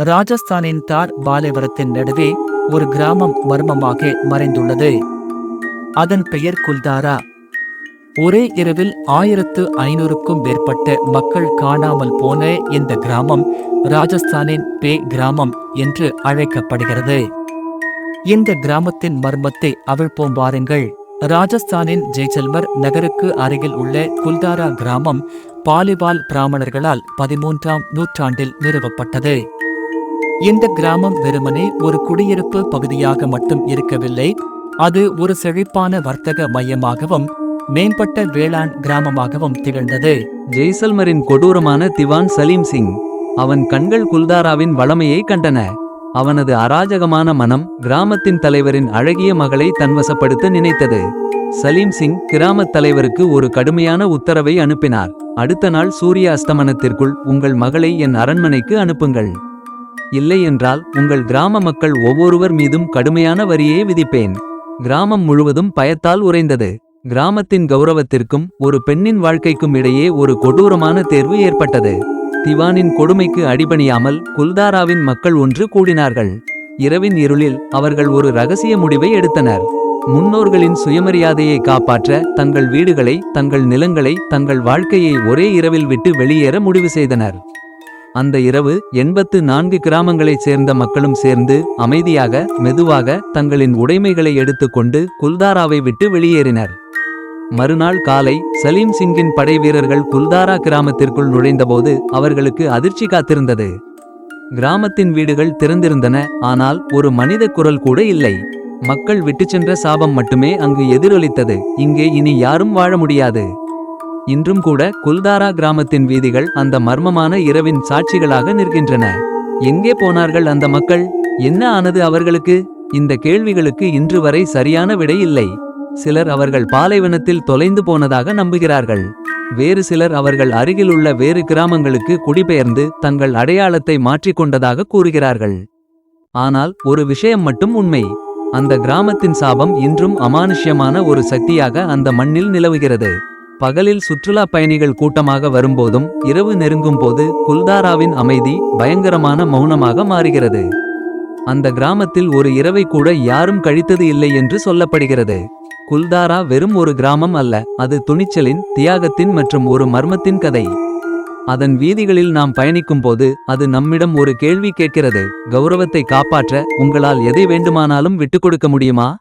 ராஜஸ்தானின் தார் பாலைவரத்தின் நடுவே ஒரு கிராமம் மர்மமாக மறைந்துள்ளது. அதன் பெயர் குல்தாரா. ஒரே இரவில் ஆயிரத்து ஐநூறுக்கும் மேற்பட்ட மக்கள் காணாமல் போன இந்த கிராமம் ராஜஸ்தானின் பே கிராமம் என்று அழைக்கப்படுகிறது. இந்த கிராமத்தின் மர்மத்தை அவிழ்ப்போம் வாருங்கள் ராஜஸ்தானின் ஜெய்சல்மர் நகருக்கு அருகில் உள்ள குல்தாரா கிராமம் பாலிவால் பிராமணர்களால் பதிமூன்றாம் நூற்றாண்டில் நிறுவப்பட்டது. இந்த கிராமம் வெறுமனே ஒரு குடியிருப்பு பகுதியாக மட்டும் இருக்கவில்லை. அது ஒரு செழிப்பான வர்த்தக மையமாகவும் மேம்பட்ட வேளாண் கிராமமாகவும் திகழ்ந்தது. ஜெய்சல்மரின் கொடூரமான திவான் சலீம் சிங் அவன் கண்கள் குல்தாராவின் வளமையை கண்டன. அவனது அராஜகமான மனம் கிராமத்தின் தலைவரின் அழகிய மகளை தன்வசப்படுத்த நினைத்தது. சலீம் சிங் கிராமத் தலைவருக்கு ஒரு கடுமையான உத்தரவை அனுப்பினார். அடுத்த நாள் சூரிய அஸ்தமனத்திற்குள் உங்கள் மகளை என் அரண்மனைக்கு அனுப்புங்கள். இல்லையென்றால் உங்கள் கிராம மக்கள் ஒவ்வொருவர் மீதும் கடுமையான வரியே விதிப்பேன். கிராமம் முழுவதும் பயத்தால் உறைந்தது. கிராமத்தின் கௌரவத்திற்கும் ஒரு பெண்ணின் வாழ்க்கைக்கும் இடையே ஒரு கொடூரமான தேர்வு ஏற்பட்டது. திவானின் கொடுமைக்கு அடிபணியாமல் குல்தாராவின் மக்கள் ஒன்று கூடினார்கள். இரவின் இருளில் அவர்கள் ஒரு ரகசிய முடிவை எடுத்தனர். முன்னோர்களின் சுயமரியாதையை காப்பாற்ற தங்கள் வீடுகளை தங்கள் நிலங்களை தங்கள் வாழ்க்கையை ஒரே இரவில் விட்டு வெளியேற முடிவு செய்தனர். அந்த இரவு எண்பத்து நான்கு கிராமங்களைச் சேர்ந்த மக்களும் சேர்ந்து அமைதியாக மெதுவாக தங்களின் உடைமைகளை எடுத்துக்கொண்டு குல்தாராவை விட்டு வெளியேறினர். மறுநாள் காலை சலீம் சிங்கின் படை வீரர்கள் குல்தாரா கிராமத்திற்குள் நுழைந்தபோது அவர்களுக்கு அதிர்ச்சி காத்திருந்தது. கிராமத்தின் வீடுகள் திறந்திருந்தன ஆனால் ஒரு மனித குரல் கூட இல்லை. மக்கள் விட்டுச் சென்ற சாபம் மட்டுமே அங்கு எதிரொலித்தது இங்கே இனி யாரும் வாழ முடியாது. இன்றும் கூட குல்தாரா கிராமத்தின் வீதிகள் அந்த மர்மமான இரவின் சாட்சிகளாக நிற்கின்றன. எங்கே போனார்கள் அந்த மக்கள்? என்ன ஆனது அவர்களுக்கு? இந்த கேள்விகளுக்கு இன்று வரை சரியான விடை இல்லை. சிலர் அவர்கள் பாலைவனத்தில் தொலைந்து போனதாக நம்புகிறார்கள். வேறு சிலர் அவர்கள் அருகிலுள்ள வேறு கிராமங்களுக்கு குடிபெயர்ந்து தங்கள் அடையாளத்தை மாற்றிக்கொண்டதாக கூறுகிறார்கள். ஆனால் ஒரு விஷயம் மட்டும் உண்மை. அந்த கிராமத்தின் சாபம் இன்றும் அமானுஷ்யமான ஒரு சக்தியாக அந்த மண்ணில் நிலவுகிறது. பகலில் சுற்றுலா பயணிகள் கூட்டமாக வரும்போதும் இரவு நெருங்கும் போது குல்தாராவின் அமைதி பயங்கரமான மௌனமாக மாறுகிறது. அந்த கிராமத்தில் ஒரு இரவை கூட யாரும் கழித்தது இல்லை என்று சொல்லப்படுகிறது. குல்தாரா வெறும் ஒரு கிராமம் அல்ல அது துணிச்சலின் தியாகத்தின் மற்றும் ஒரு மர்மத்தின் கதை. அதன் வீதிகளில் நாம் பயணிக்கும் போது அது நம்மிடம் ஒரு கேள்வி கேட்கிறது கௌரவத்தை காப்பாற்ற உங்களால் எதை வேண்டுமானாலும் விட்டுக் கொடுக்க முடியுமா?